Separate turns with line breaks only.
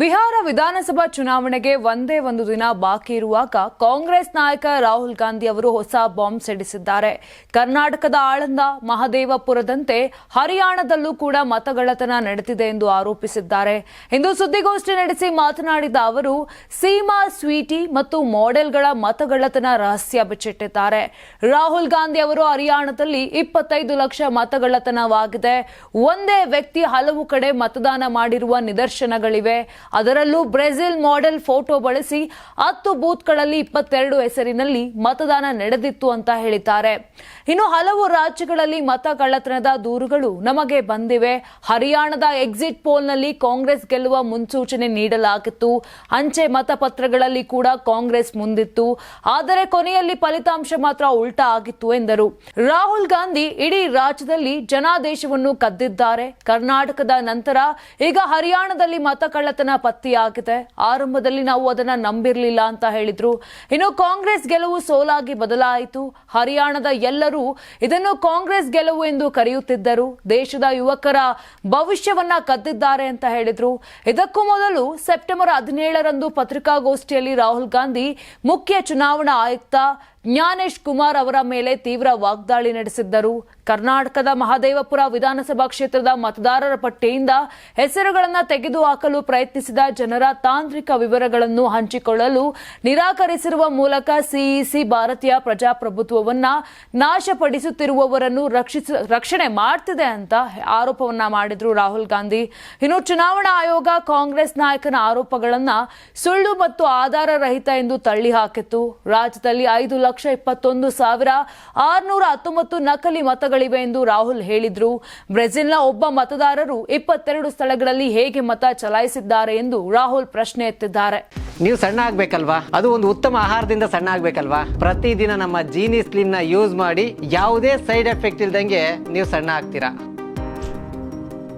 ಬಿಹಾರ ವಿಧಾನಸಭಾ ಚುನಾವಣೆಗೆ ಒಂದೇ ಒಂದು ದಿನ ಬಾಕಿ ಇರುವಾಗ ಕಾಂಗ್ರೆಸ್ ನಾಯಕ ರಾಹುಲ್ ಗಾಂಧಿ ಅವರು ಹೊಸ ಬಾಂಬ್ ಸಿಡಿಸಿದ್ದಾರೆ. ಕರ್ನಾಟಕದ ಆಳಂದ, ಮಹದೇವಪುರದಂತೆ ಹರಿಯಾಣದಲ್ಲೂ ಕೂಡ ಮತಗಳತನ ನಡೆದಿದೆ ಎಂದು ಆರೋಪಿಸಿದ್ದಾರೆ. ಇಂದು ಸುದ್ದಿಗೋಷ್ಠಿ ನಡೆಸಿ ಮಾತನಾಡಿದ ಅವರು, ಸೀಮಾ ಸ್ವೀಟಿ ಮತ್ತು ಮಾಡೆಲ್ಗಳ ಮತಗಳತನ ರಹಸ್ಯ ಬಿಚ್ಚಿಟ್ಟಿದ್ದಾರೆ. ರಾಹುಲ್ ಗಾಂಧಿ ಅವರು ಹರಿಯಾಣದಲ್ಲಿ ಇಪ್ಪತ್ತೈದು ಲಕ್ಷ ಮತಗಳತನವಾಗಿದೆ ಒಂದೇ ವ್ಯಕ್ತಿ ಹಲವು ಕಡೆ ಮತದಾನ ಮಾಡಿರುವ ನಿದರ್ಶನಗಳಿವೆ. ಅದರಲ್ಲೂ ಬ್ರೆಜಿಲ್ ಮಾಡೆಲ್ ಫೋಟೋ ಬಳಸಿ ಹತ್ತು ಬೂತ್ಗಳಲ್ಲಿ ಇಪ್ಪತ್ತೆರಡು ಹೆಸರಿನಲ್ಲಿ ಮತದಾನ ನಡೆದಿತ್ತು ಅಂತ ಹೇಳಿದ್ದಾರೆ. ಇನ್ನು ಹಲವು ರಾಜ್ಯಗಳಲ್ಲಿ ಮತ ಕಳ್ಳತನದ ದೂರುಗಳು ನಮಗೆ ಬಂದಿವೆ. ಹರಿಯಾಣದ ಎಕ್ಸಿಟ್ ಪೋಲ್ನಲ್ಲಿ ಕಾಂಗ್ರೆಸ್ ಗೆಲ್ಲುವ ಮುನ್ಸೂಚನೆ ನೀಡಲಾಗಿತ್ತು. ಅಂಚೆ ಮತಪತ್ರಗಳಲ್ಲಿ ಕೂಡ ಕಾಂಗ್ರೆಸ್ ಮುಂದಿತ್ತು. ಆದರೆ ಕೊನೆಯಲ್ಲಿ ಫಲಿತಾಂಶ ಮಾತ್ರ ಉಲ್ಟಾ ಆಗಿತ್ತು ಎಂದರು. ರಾಹುಲ್ ಗಾಂಧಿ ಇಡೀ ರಾಜ್ಯದಲ್ಲಿ ಜನಾದೇಶವನ್ನು ಕದ್ದಿದ್ದಾರೆ. ಕರ್ನಾಟಕದ ನಂತರ ಈಗ ಹರಿಯಾಣದಲ್ಲಿ ಮತ ಕಳ್ಳತನ ಪತ್ತೆಯಾಗಿದೆ. ಆರಂಭದಲ್ಲಿ ನಾವು ಅದನ್ನ ನಂಬಿರಲಿಲ್ಲ ಅಂತ ಹೇಳಿದ್ರು. ಇನ್ನು ಕಾಂಗ್ರೆಸ್ ಗೆಲುವು ಸೋಲಾಗಿ ಬದಲಾಯಿತು. ಹರಿಯಾಣದ ಎಲ್ಲರೂ ಇದನ್ನು ಕಾಂಗ್ರೆಸ್ ಗೆಲುವು ಎಂದು ಕರೆಯುತ್ತಿದ್ದರು. ದೇಶದ ಯುವಕರ ಭವಿಷ್ಯವನ್ನ ಕದ್ದಿದ್ದಾರೆ ಅಂತ ಹೇಳಿದ್ರು. ಇದಕ್ಕೂ ಮೊದಲು ಸೆಪ್ಟೆಂಬರ್ ಹದಿನೇಳರಂದು ಪತ್ರಿಕಾಗೋಷ್ಠಿಯಲ್ಲಿ ರಾಹುಲ್ ಗಾಂಧಿ ಮುಖ್ಯ ಚುನಾವಣಾ ಆಯುಕ್ತ ಜ್ಞಾನೇಶ್ ಕುಮಾರ್ ಅವರ ಮೇಲೆ ತೀವ್ರ ವಾಗ್ದಾಳಿ ನಡೆಸಿದ್ದರು. ಕರ್ನಾಟಕದ ಮಹದೇವಪುರ ವಿಧಾನಸಭಾ ಕ್ಷೇತ್ರದ ಮತದಾರರ ಪಟ್ಟಿಯಿಂದ ಹೆಸರುಗಳನ್ನು ತೆಗೆದುಹಾಕಲು ಪ್ರಯತ್ನಿಸಿದ ಜನರ ತಾಂತ್ರಿಕ ವಿವರಗಳನ್ನು ಹಂಚಿಕೊಳ್ಳಲು ನಿರಾಕರಿಸಿರುವ ಮೂಲಕ ಸಿಇಸಿ ಭಾರತೀಯ ಪ್ರಜಾಪ್ರಭುತ್ವವನ್ನ ನಾಶಪಡಿಸುತ್ತಿರುವವರನ್ನು ರಕ್ಷಣೆ ಮಾಡ್ತಿದೆ ಅಂತ ಆರೋಪವನ್ನ ಮಾಡಿದ್ರು ರಾಹುಲ್ ಗಾಂಧಿ. ಇನ್ನು ಚುನಾವಣಾ ಆಯೋಗ ಕಾಂಗ್ರೆಸ್ ನಾಯಕನ ಆರೋಪಗಳನ್ನು ಸುಳ್ಳು ಮತ್ತು ಆಧಾರ ರಹಿತ ಎಂದು ತಳ್ಳಿ ಹಾಕಿತ್ತು ರಾಜ್ಯದಲ್ಲಿ ಐದು ಲಕ್ಷ ಇಪ್ಪತ್ತೊಂದು ಸಾವಿರ ಆರುನೂರ ಹತ್ತೊಂಬತ್ತು ನಕಲಿ ಮತಗಳಿವೆ ಎಂದು ರಾಹುಲ್ ಹೇಳಿದ್ರು. ಬ್ರೆಜಿಲ್ನ ಒಬ್ಬ ಮತದಾರರು ಇಪ್ಪತ್ತೆರಡು ಸ್ಥಳಗಳಲ್ಲಿ ಹೇಗೆ ಮತ ಚಲಾಯಿಸಿದ್ದಾರೆ ಎಂದು ರಾಹುಲ್ ಪ್ರಶ್ನೆ ಎತ್ತಿದ್ದಾರೆ.
ನೀವು ಸಣ್ಣ ಆಗ್ಬೇಕಲ್ವಾ? ಅದು ಒಂದು ಉತ್ತಮ ಆಹಾರದಿಂದ ಸಣ್ಣ ಆಗ್ಬೇಕಲ್ವಾ? ಪ್ರತಿದಿನ ನಮ್ಮ ಜೀನಿ ಸ್ಲಿಮ್ನ ಯೂಸ್ ಮಾಡಿ ಯಾವುದೇ ಸೈಡ್ ಎಫೆಕ್ಟ್ ಇಲ್ದಂಗೆ ನೀವು ಸಣ್ಣ ಆಗ್ತೀರಾ?